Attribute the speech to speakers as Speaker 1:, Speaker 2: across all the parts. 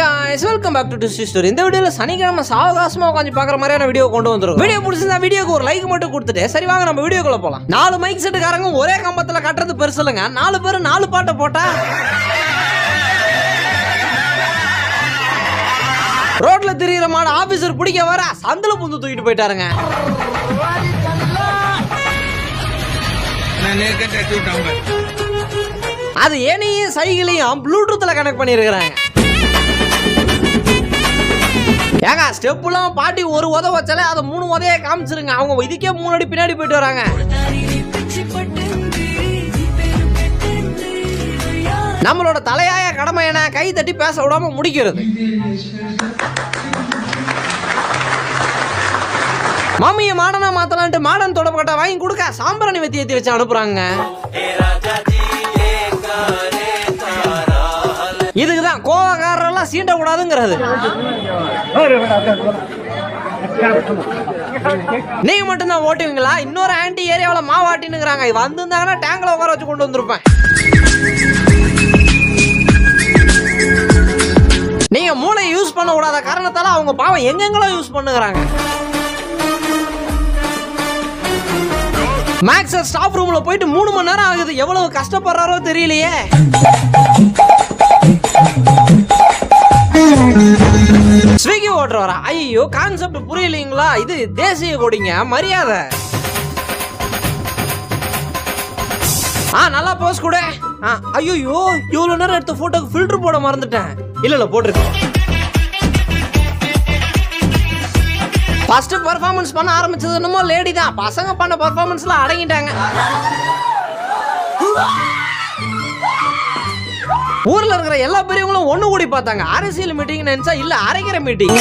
Speaker 1: guys welcome back to history story இந்த வீடியோல சனிக்கிழமை சாவகாசமா உட்காந்து பார்க்குற மாதிரியான வீடியோ கொண்டு வந்துருக்கோம். வீடியோ பிடிச்சிருந்தா வீடியோக்கு ஒரு லைக் மட்டும் கொடுத்துட்டு சரி வாங்க நம்ம வீடியோக்குள்ள போலாம். நாலு மைக் செட்டுக்காரங்க ஒரே கம்பத்துல கட்டுறது பெருசு இல்லைங்க. நாலு பேர் நாலு பாட்டை போட்டா? ரோட்ல திரியிற மாடு ஆபீசர் பிடிக்க வர சந்தில புந்து தூக்கிட்டு போயிட்டாருங்க. அது ஏனையும் சைக்கிளையும் ப்ளூடூத்ல கனெக்ட் பண்ணியிருக்கிறாங்க. ஏங்க ஸ்டெப்புலாம் பாட்டி ஒரு உத வச்சாலே அதை மூணு உதையை காமிச்சிருங்க. அவங்க இதுக்கே மூணு அடி பின்னாடி போயிட்டு வராங்க. நம்மளோட தலையாய கடமை என்ன? கை தட்டி பேச விடாம முடிக்கிறது. மாமியை மாடனா மாத்தலான்ட்டு மாடன் தொடப்பட்ட வாங்கி கொடுக்க சாம்பிராணி வெத்தி ஏத்தி வச்சு அனுப்புறாங்க. இதுக்குதான் கோவக்காரரெல்லாம் சீண்ட கூடாதுங்கிறது நீங்க மட்டும்தான் ஓட்டுவீங்களா? இன்னொரு ஆண்டி ஏரியாவில் மாவாட்டினுங்கிறாங்க வந்திருந்தாங்கன்னா டேங்கில் உட்கார வச்சு கொண்டு வந்திருப்பேன். நீங்க மூளை யூஸ் பண்ண கூடாத காரணத்தால அவங்க பாவம் எங்கெங்களோ யூஸ் பண்ணுகிறாங்க. மேக்ஸ் ஸ்டாஃப் ரூம்ல போயிட்டு மூணு மணி நேரம் ஆகுது. எவ்வளவு கஷ்டப்படுறாரோ தெரியலையே. ஸ்விக்கி ஓட்டுறவரா? ஐயோ கான்செப்ட் புரியலீங்களா? இது தேசிய கொடிங்க மரியாதை. ஆ நல்லா போஸ் கூட. ஆ ஐயோ இவ்வளவு நேரம் எடுத்த ஃபோட்டோக்கு ஃபில்டர் போட மறந்துட்டேன். இல்ல இல்ல போட்டிருக்கேன். ஃபர்ஸ்ட் பர்ஃபார்மன்ஸ் பண்ண ஆரம்பிச்சது என்னமோ லேடி தான். பசங்க பண்ண பர்ஃபார்மன்ஸ்லாம் அடங்கிட்டாங்க. ஊர்ல இருக்கிற எல்லா பெரியவங்களும் ஒண்ணு கூடி பார்த்தாங்க. அரசியல் மீட்டிங் நினைச்சா இல்ல அரைக்கிற மீட்டிங்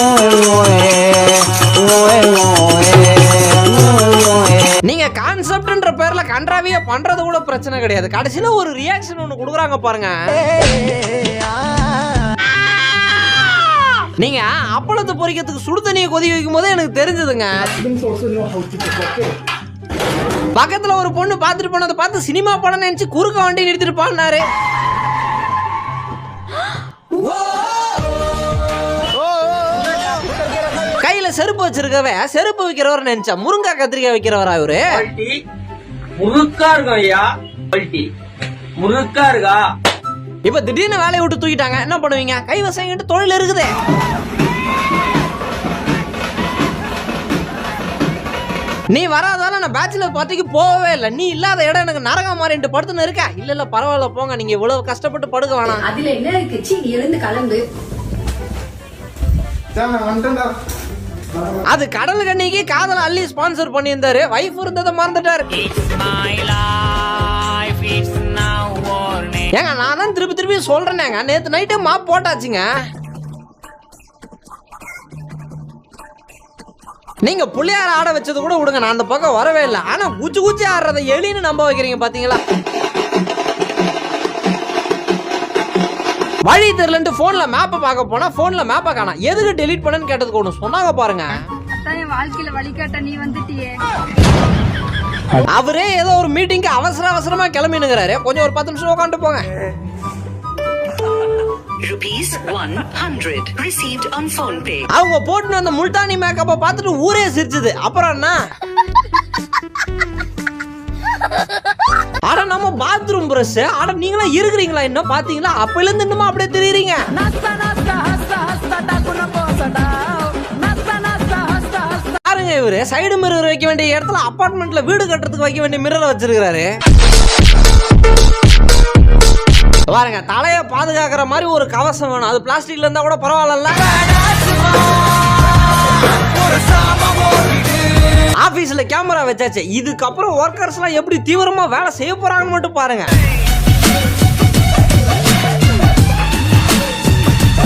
Speaker 1: நீங்க கான்செப்ட்ன்ற பேர்ல கன்றாவியா பண்றது கூட பிரச்சனை கிடையாது. கடைசியில ஒரு ரியாக்ஷன் ஒண்ணு கொடுக்குறாங்க பாருங்க. நீங்க அப்பளத்தை பொறிக்கிறதுக்கு சுடு தண்ணியை கொதி வைக்கும் போதே எனக்கு தெரிஞ்சதுங்க. பக்கத்துல ஒரு பொண்ணு பார்த்துட்டு போனதை பார்த்து சினிமா படம் நினைச்சு குறுக்க வண்டி நிறுத்திட்டு பாடினாரு செருப்பு வச்சிருக்கவ செருப்பு வைக்கிறவர் நினைச்சா முருங்கா கத்திரிக்காய் வைக்கிறவரா இவரு?
Speaker 2: முறுக்கா இருக்கும் ஐயா முறுக்கா இருக்கா?
Speaker 1: இப்ப திடீர்னு வேலையை விட்டு தூக்கிட்டாங்க என்ன பண்ணுவீங்க? கைவசம் தொழில் இருக்குதே. நீ வராதால நான் பேச்சுலர் பார்ட்டிக்கு போகவே இல்லை. நீ இல்லாத இடம் எனக்கு நரகம் மாறிட்டு படுத்துன்னு இருக்க. இல்ல இல்ல பரவாயில்ல போங்க. நீங்க இவ்வளவு கஷ்டப்பட்டு படுக்க வேணாம்.
Speaker 3: அதுல என்ன இருக்கு? சீ நீ எழுந்து கிளம்பு
Speaker 1: அது கடல் கண்ணிக்கு காதல் அள்ளி ஸ்பான்சர் பண்ணியிருந்தாரு. வைஃப் இருந்ததை மறந்துட்டாரு. ஏங்க நான் தான் திருப்பி திருப்பி சொல்றேனேங்க. நேத்து நைட்டு மாப் போட்டாச்சுங்க. நீங்க புள்ளையார ஆட வச்சது கூட விடுங்க. நான் அந்த பக்கம் வரவே இல்லை. ஆனா குச்சி குச்சி ஆடுறதை எலின்னு நம்ப வைக்கிறீங்க பாத்தீங்களா? வழி தெரியலன்ட்டு போன்ல மேப்பை பார்க்க போனா போன்ல மேப்பை காணோம் எதுக்கு டெலீட் பண்ணேன்னு கேட்டதுக்கு ஒன்று சொன்னாங்க பாருங்க.
Speaker 4: என் வாழ்க்கையில வழிகாட்ட நீ வந்துட்டியே.
Speaker 1: அவரே ஏதோ ஒரு மீட்டிங்க்கு அவசர அவசரமா கிளம்பினுங்கிறாரு. கொஞ்சம் ஒரு பத்து நிமிஷம் உட்காந்துட்டு போங்க.
Speaker 5: Rupees 100 received on phone pay.
Speaker 1: அவங்க போட்டுன்னு அந்த முல்தானி மேக்கப்பை பார்த்துட்டு ஊரே சிரிச்சுது. அப்புறம் என்ன? நம்ம பாத்ரூம் பிரஷ் ஆட நீங்களா இருக்கிறீங்களா இன்னும் பாத்தீங்களா? அப்பல இருந்து இன்னுமா அப்படியே தெரியுறீங்க. பாருங்க இவரு சைடு மிரர் வைக்க வேண்டிய இடத்துல அபார்ட்மெண்ட்ல வீடு கட்டுறதுக்கு வைக்க வேண்டிய மிரர் வச்சிருக்காரு பாருங்க தலைய பாதுகாக்கிற மாதிரி ஒரு கவசம் வேணும். அது பிளாஸ்டிக்ல இருந்தா கூட பரவாயில்ல ஆஃபீஸில் கேமரா வச்சாச்சு. இதுக்கப்புறம் ஒர்க்கர்ஸ்லாம் எப்படி தீவிரமாக வேலை செய்ய போகிறாங்கன்னு மட்டும் பாருங்க.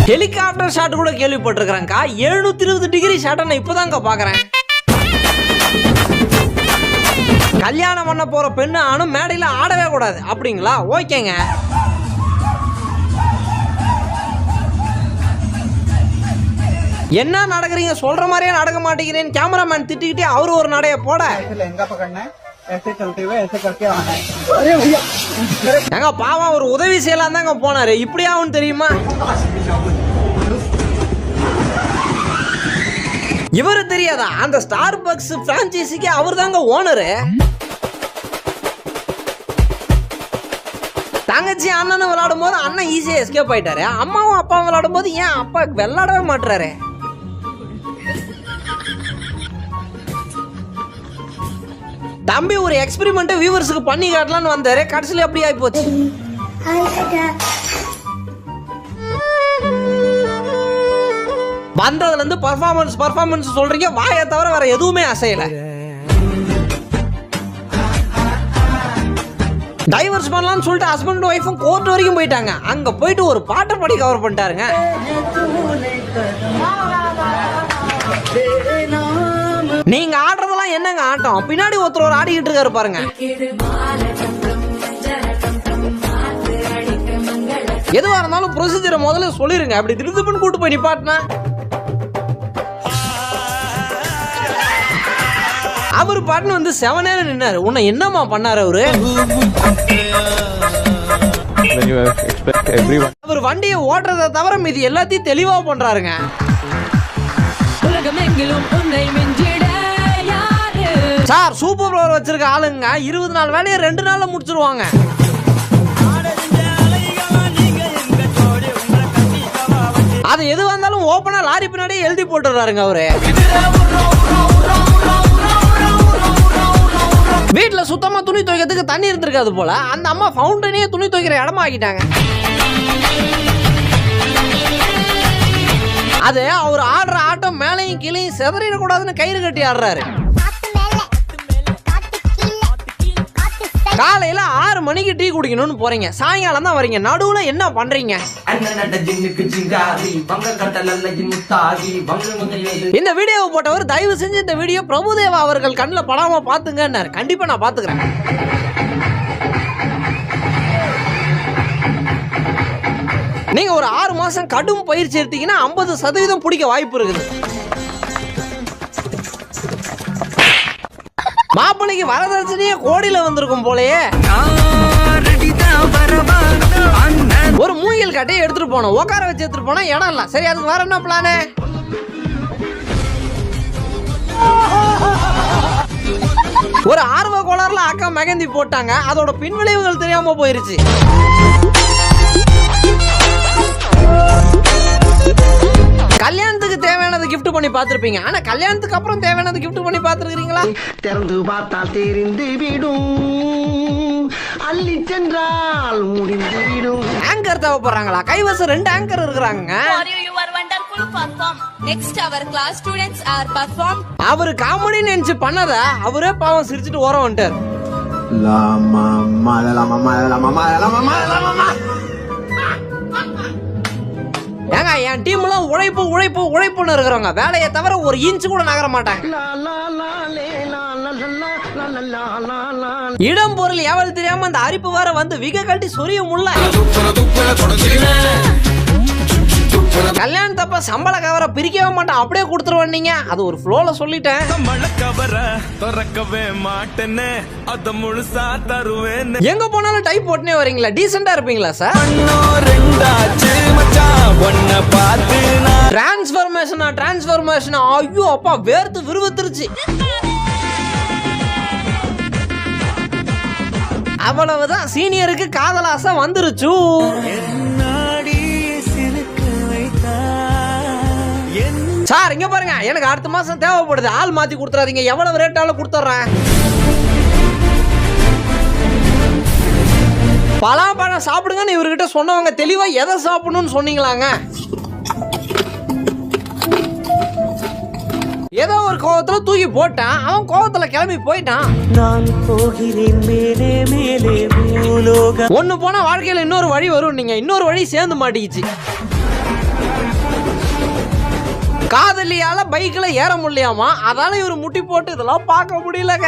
Speaker 1: ஹெலிகாப்டர் ஷாட் கூட கேள்விப்பட்டிருக்கிறேன்க்கா. எழுநூத்தி இருபது டிகிரி ஷாட்டை நான் இப்போதாங்க பார்க்குறேன் கல்யாணம் பண்ண போகிற பெண்ணு ஆணும் மேடையில ஆடவே கூடாது. அப்படிங்களா? ஓகேங்க. என்ன நடக்கிறீங்க? சொல்ற மாதிரியே நடக்க மாட்டேங்கிறேன்னு கேமராமேன் திட்டிக்கிட்டே அவரு ஒரு நடைய போட. எங்க பாவம் ஒரு உதவி செய்யலாம் தாங்க போனாரு. இப்படி ஆகும் தெரியுமா? இவரு தெரியாதா? அந்த ஸ்டார் பக்ஸ் பிரான்ச்சைசிக்கு அவர் தாங்க ஓனரு தங்கச்சி அண்ணன் விளாடும் போது அண்ணன் ஈஸியாக எஸ்கேப் ஆயிட்டாரு. அம்மாவும் அப்பாவும் விளாடும் போது ஏன் அப்பா விளாடவே மாட்டுறாரு தம்பி ஒரு எக்ஸ்பிரிமெண்ட்டை வியூவர்ஸுக்கு பண்ணி காட்டலாம்னு வந்தாரு கடைசியில் எப்படி ஆகி போச்சு வந்ததுல இருந்து பர்ஃபார்மன்ஸ் பர்ஃபார்மன்ஸ் சொல்றீங்க வாயை தவிர வேற எதுவுமே அசையல டைவர்ஸ் பண்ணலாம்னு சொல்லிட்டு ஹஸ்பண்ட் ஒய்ஃபும் கோர்ட் வரைக்கும் போயிட்டாங்க அங்க போயிட்டு ஒரு பாட்டை பாடி கவர் பண்ணிட்டாருங்க நீங்க ஆடுறதெல்லாம் என்னங்க ஆட்டம்? பின்னாடி ஒருத்தர் ஒரு ஆடிக்கிட்டு இருக்காரு பாருங்க. எதுவா இருந்தாலும் ப்ரொசீஜரை முதல்ல சொல்லிருங்க. அப்படி திருதுப்புன்னு கூட்டு போய் நிப்பாட்டினா? அவர் பாட்டுன்னு வந்து செவனேல நின்னாரு. உன்னை என்னம்மா பண்ணாரு அவரு? அவர் வண்டியை ஓட்டுறதை தவிர மீதி எல்லாத்தையும் தெளிவா பண்றாருங்க. சார் சூப்பர் பவர் வச்சிருக்க ஆளுங்க இருபது நாள் வேலையை ரெண்டு நாள்ல முடிச்சிருவாங்க. அது எது வந்தாலும் ஓப்பனா லாரி பின்னாடியே எழுதி போட்டுறாருங்க அவரு. வீட்டில் சுத்தமா துணி துவைக்கிறதுக்கு தண்ணி இருந்திருக்காது போல. அந்த அம்மா ஃபவுண்டனையே துணி துவைக்கிற இடமா ஆக்கிட்டாங்க. அது அவர் ஆடுற ஆட்டம் மேலையும் கீழையும் செதறிடக்கூடாதுன்னு கயிறு கட்டி ஆடுறாரு. காலையில ஆறு மணிக்கு டீ குடிக்கணும்னு போறீங்க. சாயங்காலம் தான் வரீங்க. நடுவுல என்ன பண்றீங்க? இந்த வீடியோவை போட்டவர் தயவு செஞ்சு இந்த வீடியோ பிரபுதேவா அவர்கள் கண்ணில் படாம பாத்துங்கன்னாரு கண்டிப்பா நான் பாத்துக்கிறேன் நீங்க ஒரு ஆறு மாசம் கடும் பயிற்சி எடுத்தீங்கன்னா ஐம்பது சதவீதம் பிடிக்க வாய்ப்பு இருக்குது. மாப்பிள்ளைக்கு வரதட்சணையே கோடியில வந்திருக்கும் போலயே. ஒரு மூங்கில் கட்டையை எடுத்துட்டு போனோம். உட்கார வச்சு எடுத்துட்டு போனா இடம் இல்ல. சரி அதுக்கு வேற என்ன பிளானு ஒரு ஆர்வ கோளாறுல அக்கா மெகந்தி போட்டாங்க. அதோட பின்விளைவுகள் தெரியாம போயிருச்சு. கல்யாணத்துக்கு தேவையானது gift பண்ணி பார்த்திருப்பீங்க. ஆனா கல்யாணத்துக்கு அப்புறம் தேவையானது gift பண்ணி பார்த்திருக்கீங்களா
Speaker 6: திறந்து பார்த்தால் தெரிந்து விடும். அள்ளி சென்றால் முடிந்து விடும்.
Speaker 1: ஆங்கர் தேவைப்படுறாங்களா? கைவசம் ரெண்டு ஆங்கர் இருக்கிறாங்க
Speaker 7: For you, your wonderful. Perform. Next, our class students are performed.
Speaker 1: அவரு காமெடி நினைச்சு பண்ணத அவரே பாவம் சிரிச்சிட்டு ஓரம் வந்துட்டார். என் டீம் எல்லாம் உழைப்பு உழைப்பு உழைப்புன்னு இருக்கிறவங்க. வேலையை தவிர ஒரு இன்ச் கூட நகர மாட்டாங்க. இடம் பொருள் எவ்வளவு தெரியாம அந்த அரிப்பு வேற வந்து விக கட்டி சொரிய முடியல கல்யாணத்தப்ப சம்பள கவரை பிரிக்கவே மாட்டேன். அப்படியே கொடுத்துருவேன் நீங்க. அது ஒரு ஃப்ளோல சொல்லிட்டேன்.
Speaker 8: கவர திறக்கவே மாட்டேன்னு அத முழுசா தருவேன்
Speaker 1: எங்க போனாலும் டைப் போட்டுனே வரீங்களா? டீசெண்டா இருப்பீங்களா சார்
Speaker 8: ரெண்டாச்சு மச்சான் ஒன்ன பார்த்து நான்
Speaker 1: டிரான்ஸ்ஃபர்மேஷனா டிரான்ஸ்ஃபர்மேஷனா ஐயோ அப்பா வேர்த்து விருவத்துருச்சு அவ்வளவுதான். சீனியருக்கு காதலாசை வந்துருச்சு. சார் இங்க பாருங்க. எனக்கு அடுத்த மாசம் தேவைப்படுது. ஆள் மாத்தி கொடுத்துறாதீங்க. எவ்வளவு ரேட்டாலும் கொடுத்துட்றேன் பலாப்பழம் சாப்பிடுங்கன்னு இவர்கிட்ட சொன்னவங்க தெளிவா எதை சாப்பிடணும்னு சொன்னீங்களாங்க? ஏதோ ஒரு கோவத்துல தூக்கி போட்டான். அவன் கோவத்துல கிளம்பி போயிட்டான்.
Speaker 6: நான் போகிறேன் மேலே மேலே
Speaker 1: ஒண்ணு போனா வாழ்க்கையில இன்னொரு வழி வரும் நீங்க இன்னொரு வழி சேர்ந்து மாட்டிக்கிச்சு. காதலியால பைக்ல ஏற முடியாமா? அதால இவர் முட்டி போட்டு இதெல்லாம் பார்க்க முடியலங்க.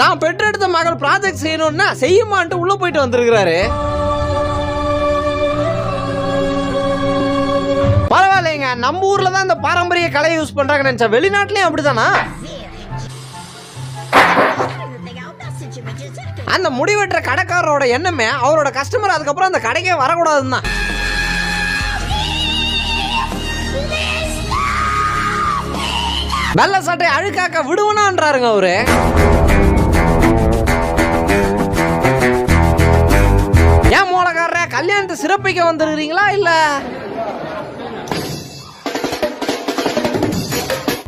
Speaker 1: தான் பெற்றெடுத்த மகள் ப்ராஜெக்ட் செய்யணும்னா செய்யுமான்ட்டு உள்ள போயிட்டு வந்திருக்கிறாரு. பரவாயில்லைங்க. நம்ம ஊர்ல தான் இந்த பாரம்பரிய கலையை யூஸ் பண்றாங்க நினைச்சா வெளிநாட்டுலயும் அப்படிதானா? அந்த முடிவெட்டுற கடைக்காரரோட எண்ணமே அவரோட கஸ்டமர் அதுக்கப்புறம் அந்த கடைக்கே வரக்கூடாதுன்னு தான். வெள்ள சட்டை அழுக்காக்க விடுவனான்றாருங்க அவரு. ஏன் மூலக்காரர கல்யாணத்தை சிறப்பிக்க வந்திருக்கிறீங்களா இல்லை?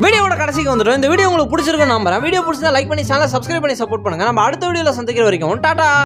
Speaker 1: வீடியோவோட கடைசிக்கு வந்துடும் இந்த வீடியோ உங்களுக்கு பிடிச்சிருக்குன்னு நம்புறேன். வீடியோ பிடிச்சா லைக் பண்ணி சேனல் சப்ஸ்கிரைப் பண்ணி சப்போர்ட் பண்ணுங்க. நம்ம அடுத்த வீடியோல சந்திக்கிற வரைக்கும் டாடா!